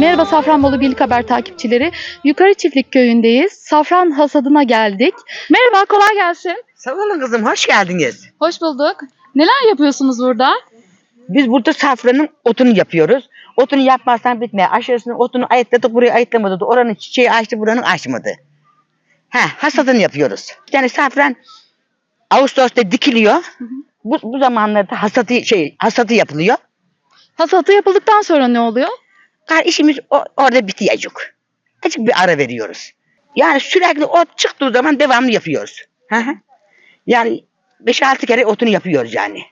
Merhaba Safranbolu Birlik Haber takipçileri. Yukarı Çiftlik Köyü'ndeyiz. Safran hasadına geldik. Merhaba, kolay gelsin. Sağ olun kızım, hoş geldiniz. Hoş bulduk. Neler yapıyorsunuz burada? Biz burada safranın otunu yapıyoruz. Otunu yapmazsan bitmiyor. Aşağısını otunu ayıtladık, buraya ayıtlamadı. Oranın çiçeği açtı, buranın açmadı. Ha, hasadını yapıyoruz. Yani safran Ağustos'ta dikiliyor. Bu, bu zamanlarda hasadı şey hasadı yapılıyor. Hasadı yapıldıktan sonra ne oluyor? İşimiz orada bitiyecek. Azıcık bir ara veriyoruz. Yani sürekli ot çıktığı zaman devamlı yapıyoruz. Yani 5-6 kere otunu yapıyoruz yani.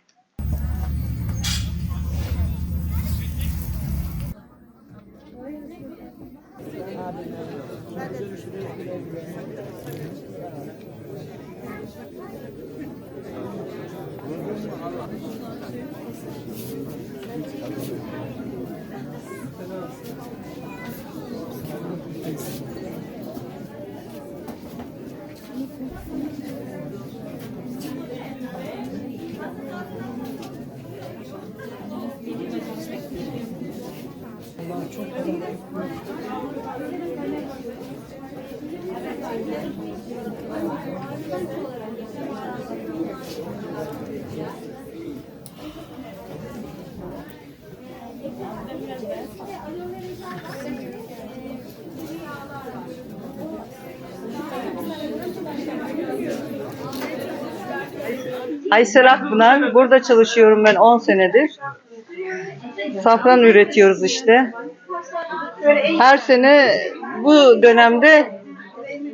Aysel Akpınar. Burada çalışıyorum ben 10 senedir. Safran üretiyoruz işte. Her sene bu dönemde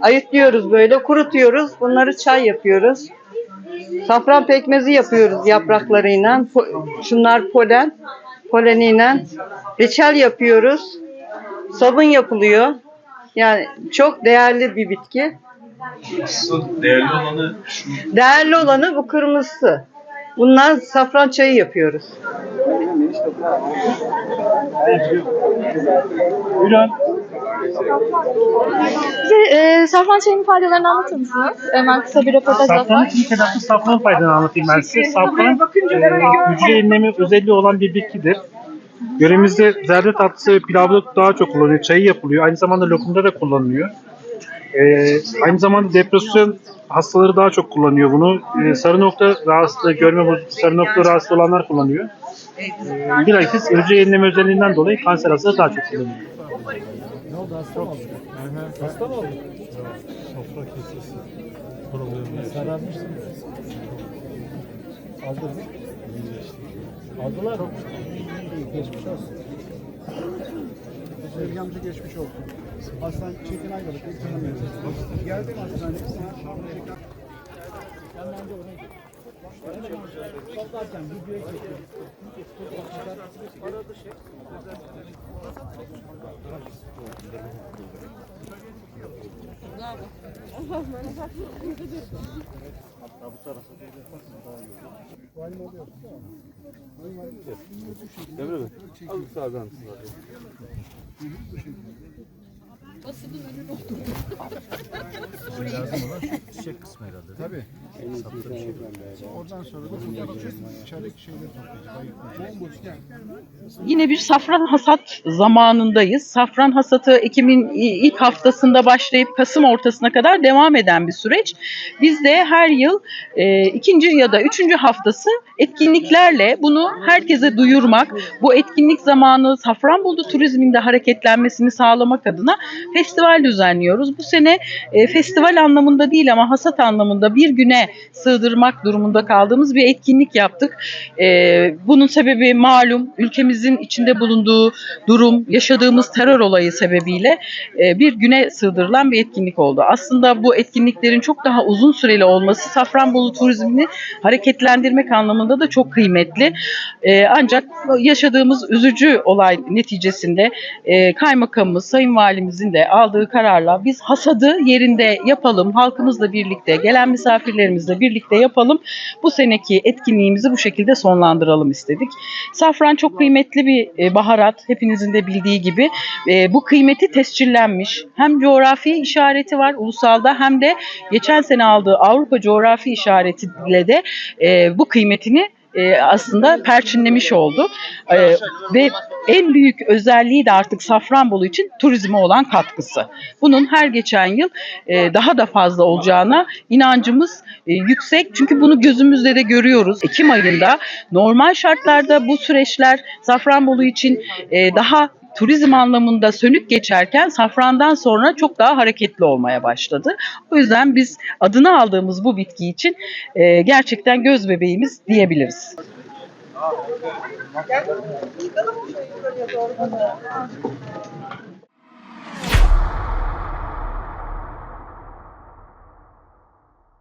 ayıtlıyoruz böyle, kurutuyoruz. Bunları çay yapıyoruz. Safran pekmezi yapıyoruz yapraklarıyla. Po- Şunlar polen, poleniyle. Reçel yapıyoruz. Sabun yapılıyor. Yani çok değerli bir bitki. Asıl değerli olanı şu Değerli olanı bu kırmızısı. Bundan safran çayı yapıyoruz. Buyurun. Bize e, safran çayının faydalarını anlatır mısınız? Hemen kısa bir röportaj Safranın yapsak. ilk etapta safran faydalarını anlatayım ben size. Safran e, hücre yenileme özelliği olan bir bitkidir. Yöremizde zerde tatlısı ve pilavda daha çok kullanılıyor. Çayı yapılıyor. Aynı zamanda lokumda da kullanılıyor. E, aynı zamanda depresyon hastaları daha çok kullanıyor bunu. E, sarı nokta rahatsızlığı, görme bozukluğu, sarı nokta rahatsız olanlar kullanıyor. E, bilakis hücre yenileme özelliğinden dolayı kanser hastaları daha çok kullanıyor. Aldılar. Geçmiş olsun. Sevgi amca geçmiş olsun. Aslan Çetin Ayvalık. Geldim hastaneye. Ben bence oraya Hatta bu tarafa doğru yaparsın daha iyi olur. Vay mı oluyor? Emre Bey, al sağdan size. Bu şekilde gittim. Toplarken videoya çektim. Aradı şey. Tabii. Oradan sonra da burada bakacağız. İçerideki şeyleri toplayacağız. Yine bir safran hasat zamanındayız. Safran hasatı Ekim'in ilk haftasında başlayıp Kasım ortasına kadar devam eden bir süreç. Biz de her yıl e, ikinci ya da üçüncü haftası etkinliklerle bunu herkese duyurmak, bu etkinlik zamanı Safranbolu turizminde hareketlenmesini sağlamak adına festival düzenliyoruz. Bu sene e, festival anlamında değil ama hasat anlamında bir güne sığdırmak durumunda kaldığımız bir etkinlik yaptık. E, bunun sebebi malum ülkemizin içinde bulunduğu durum, yaşadığımız terör olayı sebebiyle e, bir güne sığdırılan bir etkinlik oldu. Aslında bu etkinliklerin çok daha uzun süreli olması Safranbolu turizmini hareketlendirmek anlamında da çok kıymetli. E, ancak yaşadığımız üzücü olay neticesinde e, kaymakamımız, sayın valimizin de aldığı kararla biz hasadı yerinde yapalım, halkımızla birlikte, gelen misafirlerimizle birlikte yapalım. Bu seneki etkinliğimizi bu şekilde sonlandıralım istedik. Safran çok kıymetli bir e, baharat, hepinizin de bildiği gibi. E, bu kıymeti tescillenmiş. Hem coğrafi işareti var ulusalda hem de geçen sene aldığı Avrupa coğrafi işaretiyle de e, bu kıymetini e, aslında perçinlemiş oldu. E, ve en büyük özelliği de artık Safranbolu için turizme olan katkısı. Bunun her geçen yıl e, daha da fazla olacağına inancımız e, yüksek. Çünkü bunu gözümüzle de görüyoruz. Ekim ayında normal şartlarda bu süreçler Safranbolu için e, daha turizm anlamında sönük geçerken safrandan sonra çok daha hareketli olmaya başladı. O yüzden biz adını aldığımız bu bitki için e, gerçekten göz bebeğimiz diyebiliriz.